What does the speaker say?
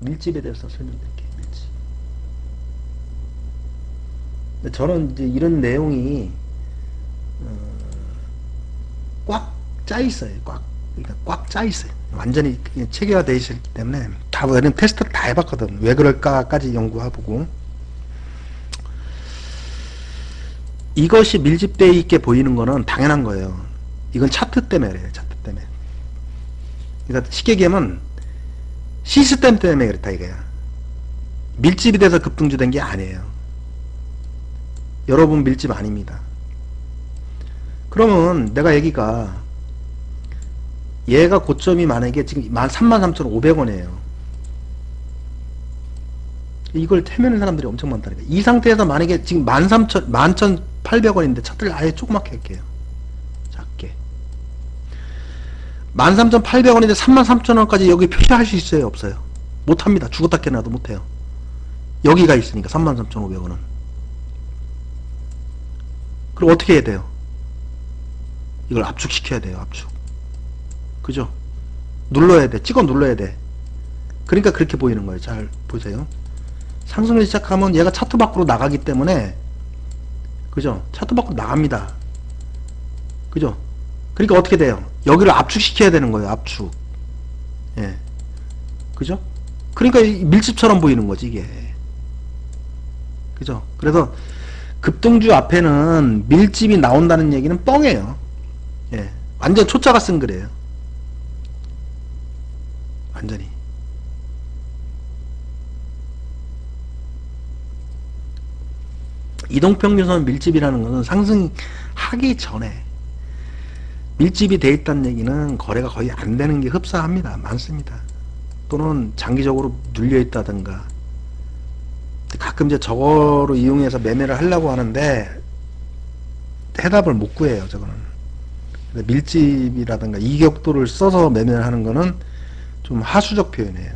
밀집에 대해서 설명드릴게요. 밀집. 저는 이제 이런 내용이 어, 꽉짜 있어요. 꽉 그러니까 꽉 짜 있어요. 완전히 체계화되어 있기 때문에 다 이런 테스트 다 해봤거든. 왜 그럴까까지 연구해보고 이것이 밀집되어 있게 보이는 거는 당연한 거예요. 이건 차트 때문에 그래요. 차트 때문에. 그러니까 쉽게 얘기하면 시스템 때문에 그렇다 이거야. 밀집이 돼서 급등주된 게 아니에요. 여러분 밀집 아닙니다. 그러면 내가 얘기가 얘가 고점이 만약에 지금 33,500원이에요. 이걸 태면는 사람들이 엄청 많다니까. 이 상태에서 만약에 지금 13,000, 11,800원인데 차트를 아예 조그맣게 할게요. 작게. 13,800원인데 33,000원까지 여기 표시할 수 있어요? 없어요? 못합니다. 죽었다 깨나도 못해요. 여기가 있으니까 33,500원은. 그럼 어떻게 해야 돼요? 이걸 압축시켜야 돼요. 압축. 그죠? 눌러야 돼. 찍어 눌러야 돼. 그러니까 그렇게 보이는 거예요. 잘 보세요. 상승을 시작하면 얘가 차트 밖으로 나가기 때문에 그죠? 차트 밖으로 나갑니다. 그죠? 그러니까 어떻게 돼요? 여기를 압축시켜야 되는 거예요. 압축. 예. 그죠? 그러니까 이 밀집처럼 보이는 거지 이게. 그죠? 그래서 급등주 앞에는 밀집이 나온다는 얘기는 뻥이에요. 예. 완전 초짜가 쓴 글이에요. 완전히. 이동평균선 밀집이라는 것은 상승하기 전에 밀집이 돼 있다는 얘기는 거래가 거의 안 되는 게 흡사합니다. 많습니다. 또는 장기적으로 눌려 있다든가 가끔 이제 저거로 이용해서 매매를 하려고 하는데 해답을 못 구해요. 저거는 밀집이라든가 이격도를 써서 매매를 하는 거는 좀 하수적 표현이에요.